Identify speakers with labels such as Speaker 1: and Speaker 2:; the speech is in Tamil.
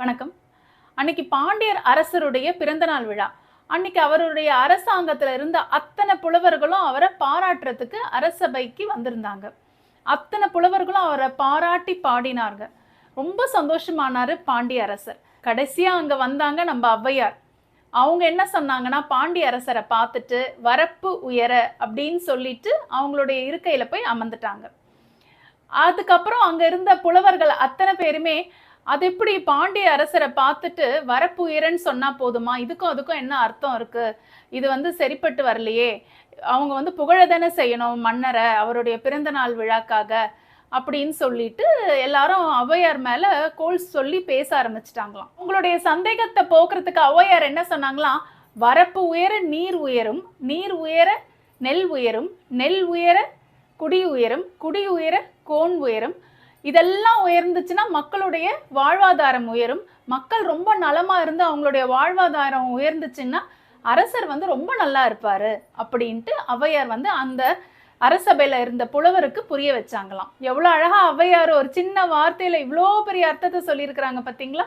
Speaker 1: வணக்கம். அன்னைக்கு பாண்டியர் அரசருடைய பிறந்தநாள் விழா. அன்னைக்கு அவருடைய அரசாங்கத்தில் இருந்த அத்தனை புலவர்களும் அவரை பாராட்டுறதுக்கு அரசபைக்கு வந்திருந்தாங்க. அத்தனை புலவர்களும் அவரை பாராட்டி பாடினாங்க. ரொம்ப சந்தோஷமானாரு பாண்டிய அரசர். கடைசியா அங்கே வந்தாங்க நம்ம ஔவையார். அவங்க என்ன சொன்னாங்கன்னா பாண்டிய அரசரை பார்த்துட்டு வரப்பு உயர அப்படின்னு சொல்லிட்டு அவங்களுடைய இருக்கையில் போய் அமர்ந்துட்டாங்க. அதுக்கப்புறம் அங்க இருந்த புலவர்கள் அத்தனை பேருமே அது எப்படி பாண்டிய அரசரை பார்த்துட்டு வரப்பு உயரன்னு சொன்னா போதுமா? இதுக்கும் அதுக்கும் என்ன அர்த்தம் இருக்கு? இது வந்து சரிப்பட்டு வரலையே. அவங்க வந்து புகழதானே செய்யணும் மன்னரை அவருடைய பிறந்த நாள் விழாக்காக அப்படின்னு சொல்லிட்டு எல்லாரும் ஔவையார் மேல கோல் சொல்லி பேச ஆரம்பிச்சிட்டாங்களாம். உங்களுடைய சந்தேகத்தை போக்குறதுக்கு ஔவையார் என்ன சொன்னாங்களாம் வரப்பு உயர நீர் உயரும் நீர் உயர நெல் உயரும் நெல் உயர குடி உயரும் குடி உயர கோன் உயரும் இதெல்லாம் உயர்ந்துச்சுன்னா மக்களுடைய வாழ்வாதாரம் உயரும். மக்கள் ரொம்ப நலமா இருந்து அவங்களுடைய வாழ்வாதாரம் உயர்ந்துச்சுன்னா அரசர் வந்து ரொம்ப நல்லா இருப்பாரு அப்படின்ட்டு ஔவையார் வந்து அந்த அரசபையில இருந்த புலவருக்கு புரிய வச்சாங்களாம். எவ்வளவு அழகா ஔவையார் ஒரு சின்ன வார்த்தையில இவ்வளோ பெரிய அர்த்தத்தை சொல்லியிருக்கிறாங்க பாத்தீங்களா?